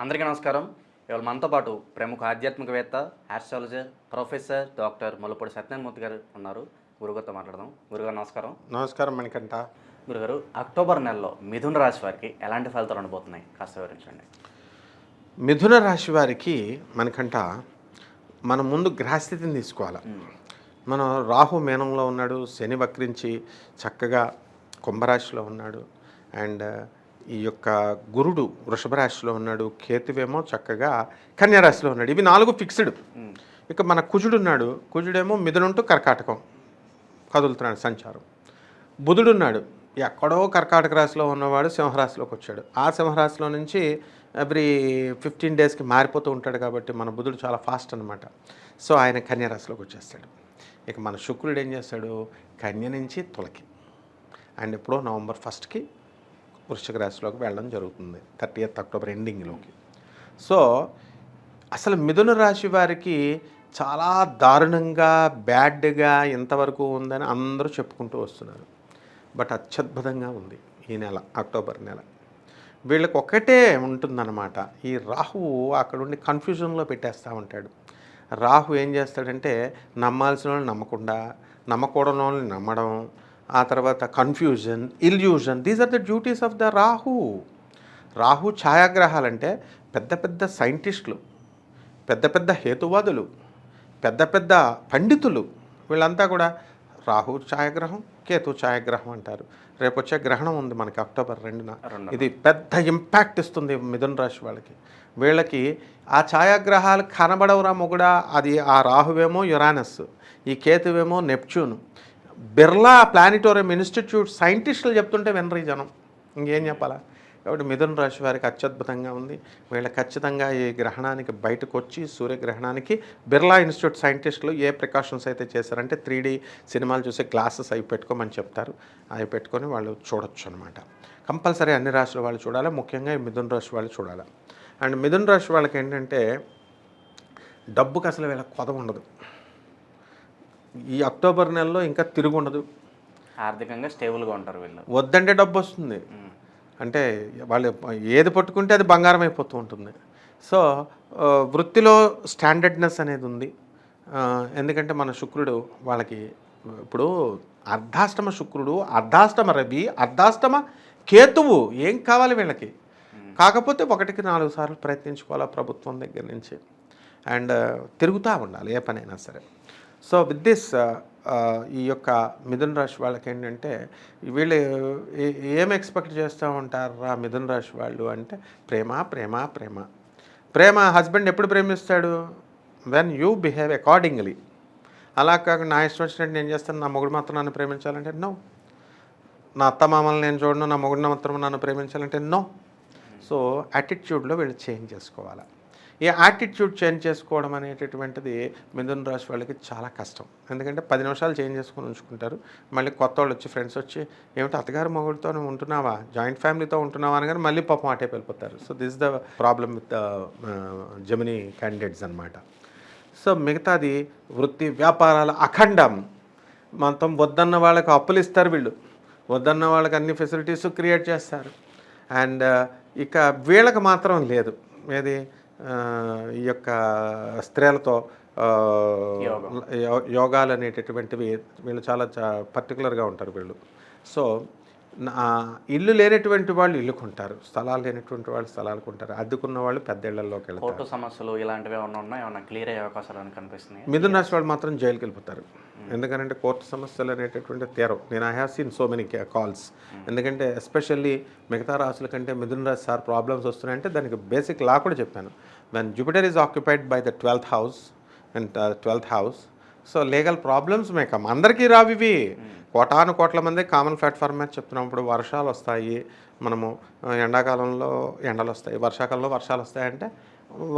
అందరికీ నమస్కారం. ఇవాళ మనతో పాటు ప్రముఖ ఆధ్యాత్మికవేత్త astrologer professor doctor Mallapudi Satyanarayanamurthy గారు ఉన్నారు. గురుగారితో మాట్లాడదాం. గురుగారు నమస్కారం. నమస్కారం మణికంఠ. గురుగారు అక్టోబర్ నెలలో మిథున రాశి వారికి ఎలాంటి ఫలితాలు ఉండబోతున్నాయి? కాస్త వివరించండి. మిథున రాశి వారికి మనకంట మనం ముందు గ్రహస్థితిని తీసుకోవాలి. మనం రాహు మేనంలో ఉన్నాడు శని వక్రించి చక్కగా కుంభరాశిలో ఉన్నాడు. అండ్ ఈ యొక్క గురుడు వృషభ రాశిలో ఉన్నాడు కేతువేమో చక్కగా కన్యారాశిలో ఉన్నాడు. ఇవి నాలుగు ఫిక్స్డ్. ఇక మన కుజుడు ఉన్నాడు. కుజుడేమో మిథునంటూ కర్కాటకం కదులుతున్నాడు సంచారం. బుధుడు ఉన్నాడు. ఎక్కడో కర్కాటక రాశిలో ఉన్నవాడు సింహరాశిలోకి వచ్చాడు. ఆ సింహరాశిలో నుంచి ఎవ్రీ ఫిఫ్టీన్ డేస్కి మారిపోతూ ఉంటాడు కాబట్టి మన బుధుడు చాలా ఫాస్ట్ అనమాట సో ఆయన కన్యా రాశిలోకి వచ్చేస్తాడు. ఇక మన శుక్రుడు ఏం చేస్తాడు? కన్య నుంచి తులకి. అండ్ ఎప్పుడో నవంబర్ ఫస్ట్కి వృశ్చిక రాశిలోకి వెళ్ళడం జరుగుతుంది థర్టీ ఎయిత్ అక్టోబర్ ఎండింగ్లోకి సో అసలు మిథున రాశి వారికి చాలా దారుణంగా బ్యాడ్గా ఇంతవరకు ఉందని అందరూ చెప్పుకుంటూ వస్తున్నారు. బట్ అత్యద్భుతంగా ఉంది ఈ నెల అక్టోబర్ నెల. వీళ్ళకి ఒకటే ఉంటుందన్నమాట. ఈ రాహువు అక్కడ ఉండి కన్ఫ్యూజన్లో పెట్టేస్తూ ఉంటాడు. రాహు ఏం చేస్తాడంటే నమ్మాల్సిన వాళ్ళని నమ్మకుండా నమ్మకూడని వాళ్ళని నమ్మడం ఆ తర్వాత confusion illusion these are the duties of the Rahu Rahu ఛాయాగ్రహాలంటే పెద్ద పెద్ద సైంటిస్టులు పెద్ద పెద్ద హేతువాదులు పెద్ద పెద్ద పండితులు. వీళ్ళంతా కూడా రాహు ఛాయాగ్రహం కేతు ఛాయాగ్రహం అంటారు. రేపు వచ్చే గ్రహణం ఉంది మనకి అక్టోబర్ రెండున. ఇది పెద్ద ఇంపాక్ట్ ఇస్తుంది మిథున రాశి వాళ్ళకి. వీళ్ళకి ఆ ఛాయాగ్రహాలు కనబడవురా మొగుడా అది ఆ రాహువేమో యురానస్ ఈ కేతువేమో నెప్చ్యూన్ బిర్లా ప్లానిటోరియం ఇన్స్టిట్యూట్ సైంటిస్టులు చెప్తుంటే వినరీ జనం. ఇంకేం చెప్పాలా? కాబట్టి మిథున రాశి వారికి అత్యద్భుతంగా ఉంది. వీళ్ళు ఖచ్చితంగా ఈ గ్రహణానికి బయటకు వచ్చి సూర్యగ్రహణానికి బిర్లా ఇన్స్టిట్యూట్ సైంటిస్టులు ఏ ప్రికాషన్స్ అయితే చేశారంటే త్రీ సినిమాలు చూసే గ్లాసెస్ అవి పెట్టుకోమని చెప్తారు. అవి పెట్టుకొని వాళ్ళు చూడొచ్చు అనమాట కంపల్సరీ అన్ని రాశుల వాళ్ళు చూడాలి? ముఖ్యంగా ఈ మిథున రాశి వాళ్ళు చూడాలి? అండ్ మిథున రాశి వాళ్ళకి ఏంటంటే డబ్బుకి అసలు వీళ్ళ కొద ఉండదు. ఈ అక్టోబర్ నెలలో ఇంకా తిరుగు ఉండదు ఆర్థికంగా స్టేబుల్గా ఉంటారు వీళ్ళు. వద్దంటే డబ్బు వస్తుంది అంటే వాళ్ళు ఏది పట్టుకుంటే అది బంగారం అయిపోతూ ఉంటుంది. సో వృత్తిలో స్టాండర్డ్నెస్ అనేది ఉంది. ఎందుకంటే మన శుక్రుడు వాళ్ళకి ఇప్పుడు అర్ధాష్టమ శుక్రుడు అర్ధాష్టమ రవి అర్ధాష్టమ కేతువు ఏం కావాలి వీళ్ళకి? కాకపోతే ఒకటికి నాలుగు సార్లు ప్రయత్నించుకోవాలా ప్రభుత్వం దగ్గర నుంచి. అండ్ తిరుగుతూ ఉండాలి ఏ పనైనా సరే. సో విత్ దిస్ ఈ యొక్క మిథున రాశి వాళ్ళకి ఏంటంటే వీళ్ళు ఏం ఎక్స్పెక్ట్ చేస్తూ ఉంటారా మిథున రాశి వాళ్ళు అంటే ప్రేమ ప్రేమ ప్రేమ. ప్రేమ హస్బెండ్ ఎప్పుడు ప్రేమిస్తాడు? వెన్ యూ బిహేవ్ అకార్డింగ్లీ అలా కాకుండా నా ఇష్టం వచ్చినట్టు నేను చేస్తాను నా మొగుడు మాత్రం నన్ను ప్రేమించాలంటే నో నా అత్త మామల్ని నేను చూడను నా మొగుడిని మాత్రం నన్ను ప్రేమించాలంటే నో సో యాటిట్యూడ్లో వీళ్ళు చేంజ్ చేసుకోవాలి. ఈ యాటిట్యూడ్ చేంజ్ చేసుకోవడం అనేటటువంటిది మిథున రాశి వాళ్ళకి చాలా కష్టం. ఎందుకంటే పది నిమిషాలు చేంజ్ చేసుకొని ఉంచుకుంటారు. మళ్ళీ కొత్త వాళ్ళు వచ్చి ఫ్రెండ్స్ వచ్చి ఏమిటి అత్తగారు మొగుడితో ఉంటున్నావా? జాయింట్ ఫ్యామిలీతో ఉంటున్నావా? అని కానీ మళ్ళీ పాపం అటే వెళ్ళిపోతారు. So this the problem with Gemini candidates అనమాట సో మిగతాది వృత్తి వ్యాపారాల అఖండం. మొత్తం వద్దన్న వాళ్ళకి అప్పులు ఇస్తారు వీళ్ళు. వద్దన్న వాళ్ళకి అన్ని ఫెసిలిటీస్ క్రియేట్ చేస్తారు. అండ్ uh, ఇక వీళ్ళకి మాత్రం లేదు. ఏది? ఈ యొక్క స్త్రీలతో యోగాలు అనేటటువంటివి వీళ్ళు చాలా పర్టికులర్గా ఉంటారు వీళ్ళు. సో ఇల్లు లేనటువంటి వాళ్ళు ఇల్లుకుంటారు స్థలాలు లేనటువంటి వాళ్ళు స్థలాలకు ఉంటారు అద్దెకున్న వాళ్ళు పెద్ద ఇళ్ళలోకి వెళ్తారు. కోర్టు సమస్యలు ఇలాంటివి ఏమైనా ఉన్నాయి ఏమైనా క్లియర్ అయ్యే అవకాశాలు అని కనిపిస్తున్నాయి? మిథున రాశి వాళ్ళు మాత్రం జైలుకి వెళ్ళిపోతారు. ఎందుకంటే కోర్టు సమస్యలు అనేటటువంటి తీరం. నేను I have seen so many calls ఎందుకంటే ఎస్పెషల్లీ మిగతా రాశుల కంటే మిథున రాశి సార్ ప్రాబ్లమ్స్ వస్తున్నాయంటే దానికి బేసిక్ లా కూడా చెప్పాను. When Jupiter is occupied by the twelfth house and twelfth house so legal problems may come అందరికీ రావు ఇవి. కోటాను కోట్ల మంది కామన్ ప్లాట్ఫామ్ మీద చెప్తున్నప్పుడు వర్షాలు వస్తాయి. మనము ఎండాకాలంలో ఎండలు వస్తాయి. వర్షాకాలంలో వర్షాలు వస్తాయంటే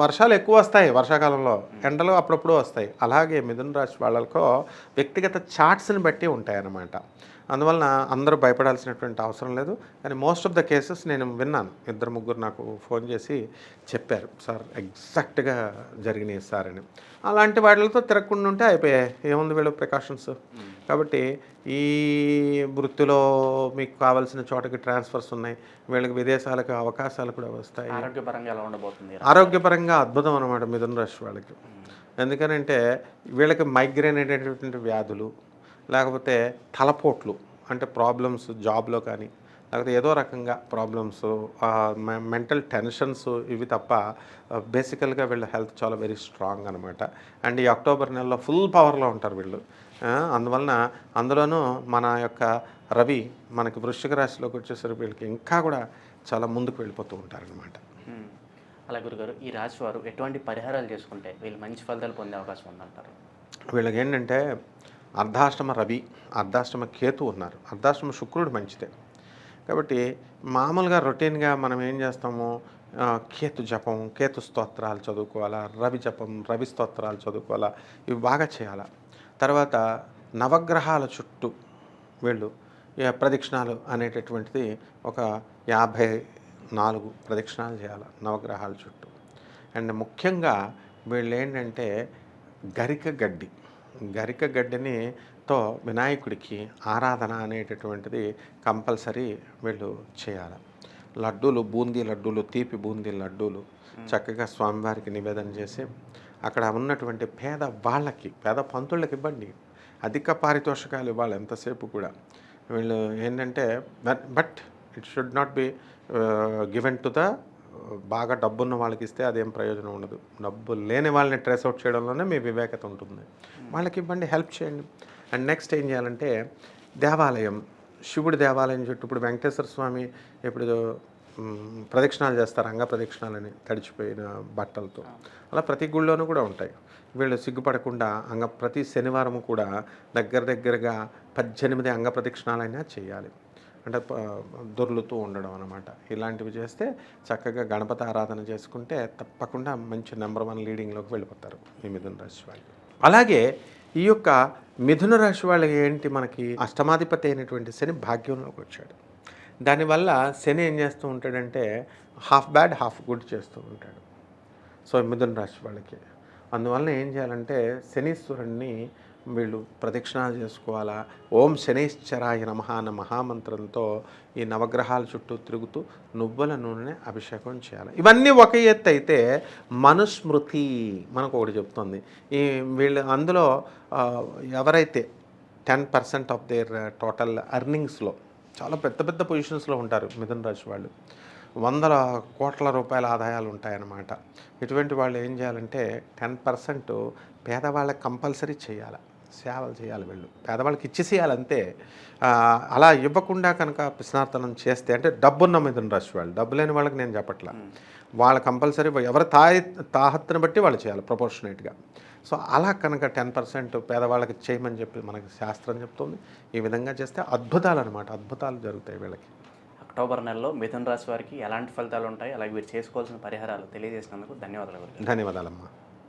వర్షాలు ఎక్కువ వస్తాయి వర్షాకాలంలో. ఎండలు అప్పుడప్పుడు వస్తాయి. అలాగే మిథున రాశి వాళ్ళకో వ్యక్తిగత చార్ట్స్ని బట్టి ఉంటాయన్నమాట. అందువలన అందరూ భయపడాల్సినటువంటి అవసరం లేదు. కానీ మోస్ట్ ఆఫ్ ద కేసెస్ నేను విన్నాను. ఇద్దరు ముగ్గురు నాకు ఫోన్ చేసి చెప్పారు. సార్ ఎగ్జాక్ట్గా జరిగినాయి సార్ అని. అలాంటి వాటితో తిరగకుండా ఉంటే అయిపోయాయి. ఏముంది వీళ్ళు ప్రికాషన్స్? కాబట్టి ఈ వృత్తిలో మీకు కావాల్సిన చోటకి ట్రాన్స్ఫర్స్ ఉన్నాయి. వీళ్ళకి విదేశాలకు అవకాశాలు కూడా వస్తాయి. ఆరోగ్యపరంగా ఎలా ఉండబోతుంది? ఆరోగ్యపరంగా అద్భుతం అనమాట మిథున రాశి వాళ్ళకి. ఎందుకనంటే వీళ్ళకి మైగ్రేన్ అనేటటువంటి వ్యాధులు లేకపోతే తలపోట్లు అంటే ప్రాబ్లమ్స్ జాబ్లో కానీ లేకపోతే ఏదో రకంగా ప్రాబ్లమ్స్ మెంటల్ టెన్షన్స్ ఇవి తప్ప బేసికల్గా వీళ్ళ హెల్త్ చాలా వెరీ స్ట్రాంగ్ అనమాట అండ్ ఈ అక్టోబర్ నెలలో ఫుల్ పవర్లో ఉంటారు వీళ్ళు. అందువలన అందులోనూ మన యొక్క రవి మనకి వృశ్చిక రాశిలోకి వచ్చేసరికి వీళ్ళకి ఇంకా కూడా చాలా ముందుకు వెళ్ళిపోతూ ఉంటారనమాట. అలా గురుగారు ఈ రాశి వారు ఎటువంటి పరిహారాలు చేసుకుంటే వీళ్ళు మంచి ఫలితాలు పొందే అవకాశం ఉందంటారు? వీళ్ళకి ఏంటంటే అర్ధాష్టమ రవి అర్ధాష్టమ కేతు ఉన్నారు. అర్ధాష్టమ శుక్రుడు మంచిదే. కాబట్టి మామూలుగా రొటీన్గా మనం ఏం చేస్తాము? కేతు జపం కేతు స్తోత్రాలు చదువుకోవాలా రవి జపం రవి స్తోత్రాలు చదువుకోవాలా ఇవి బాగా చేయాలా. తర్వాత నవగ్రహాల చుట్టూ వీళ్ళు ప్రదక్షిణాలు అనేటటువంటిది ఒక యాభై నాలుగు ప్రదక్షిణాలు చేయాలి నవగ్రహాల చుట్టూ. అండ్ ముఖ్యంగా వీళ్ళు ఏంటంటే గరిక గడ్డి గరిక గడ్డిని తో వినాయకుడికి ఆరాధన అనేటటువంటిది కంపల్సరీ వీళ్ళు చేయాలి. లడ్డూలు బూందీ లడ్డూలు తీపి బూందీ లడ్డూలు చక్కగా స్వామివారికి నివేదన చేసి అక్కడ ఉన్నటువంటి పేద వాళ్ళకి పేద పంతుళ్ళకి ఇవ్వండి. అధిక పారితోషికాలు ఇవ్వాలి ఎంతసేపు కూడా. వీళ్ళు ఏంటంటే but it should not be given to the బాగా డబ్బున్న వాళ్ళకి ఇస్తే అదేం ప్రయోజనం ఉండదు. డబ్బు లేని వాళ్ళని ట్రేస్ అవుట్ చేయడంలోనే మీ వివేకత ఉంటుంది. వాళ్ళకి ఇవ్వండి హెల్ప్ చేయండి. అండ్ నెక్స్ట్ ఏం చేయాలంటే దేవాలయం శివుడి దేవాలయం చుట్టూ ఇప్పుడు వెంకటేశ్వర స్వామి ఇప్పుడు ప్రదక్షిణాలు చేస్తారు అంగ ప్రదక్షిణాలని తడిచిపోయిన బట్టలతో. అలా ప్రతి గుళ్ళోనూ కూడా ఉంటాయి. వీళ్ళు సిగ్గుపడకుండా అంగ ప్రతి శనివారం కూడా దగ్గర దగ్గరగా పద్దెనిమిది అంగ ప్రదక్షిణాలైనా చేయాలి. అంటే దొర్లుతూ ఉండడం అనమాట ఇలాంటివి చేస్తే చక్కగా గణపతి ఆరాధన చేసుకుంటే తప్పకుండా మంచి నెంబర్ వన్ లీడింగ్లోకి వెళ్ళిపోతారు ఈ మిథున రాశి వాళ్ళు. అలాగే ఈ యొక్క మిథున రాశి వాళ్ళకి ఏంటి మనకి అష్టమాధిపతి అయినటువంటి శని భాగ్యంలోకి వచ్చాడు. దానివల్ల శని ఏం చేస్తూ ఉంటాడంటే హాఫ్ బ్యాడ్ హాఫ్ గుడ్ చేస్తూ ఉంటాడు. సో మిథున రాశి వాళ్ళకి. అందువలన ఏం చేయాలంటే శనీశ్వరుణ్ణి వీళ్ళు ప్రదక్షిణ చేసుకోవాలా? ఓం శనైశ్చరాయ నమ అన్న మహామంత్రంతో ఈ నవగ్రహాల చుట్టూ తిరుగుతూ నువ్వుల నూనె అభిషేకం చేయాలి. ఇవన్నీ ఒక ఎత్తు అయితే మనుస్మృతి మనకు ఒకటి చెప్తుంది. ఈ వీళ్ళు అందులో ఎవరైతే ten percent of their total అర్నింగ్స్లో చాలా పెద్ద పెద్ద పొజిషన్స్లో ఉంటారు మిథున రాశి వాళ్ళు. వందల కోట్ల రూపాయల ఆదాయాలు ఉంటాయన్నమాట. ఇటువంటి వాళ్ళు ఏం చేయాలంటే టెన్ పర్సెంట్ పేదవాళ్ళకి కంపల్సరీ చేయాలి. సేవలు చేయాలి వీళ్ళు. పేదవాళ్ళకి ఇచ్చేసేయాలి అంతే ఆ, అలా ఇవ్వకుండా కనుక పిస్నార్తనం చేస్తే అంటే డబ్బున్న మిథున రాశి వాళ్ళు డబ్బు లేని వాళ్ళకి నేను చెప్పట్లా. వాళ్ళ కంపల్సరీ ఎవరి తాయి తాహత్తుని బట్టి వాళ్ళు చేయాలి ప్రపోర్షనేట్గా. సో అలా కనుక టెన్ పర్సెంట్ పేదవాళ్ళకి చేయమని చెప్పి మనకి శాస్త్రం చెప్తుంది. ఈ విధంగా చేస్తే అద్భుతాలు అనమాట అద్భుతాలు జరుగుతాయి వీళ్ళకి. అక్టోబర్ నెలలో మిథున రాశి వారికి ఎలాంటి ఫలితాలు ఉంటాయి? అలాగే వీరు చేసుకోవాల్సిన పరిహారాలు తెలియజేసినందుకు ధన్యవాదాలు ధన్యవాదాలమ్మా.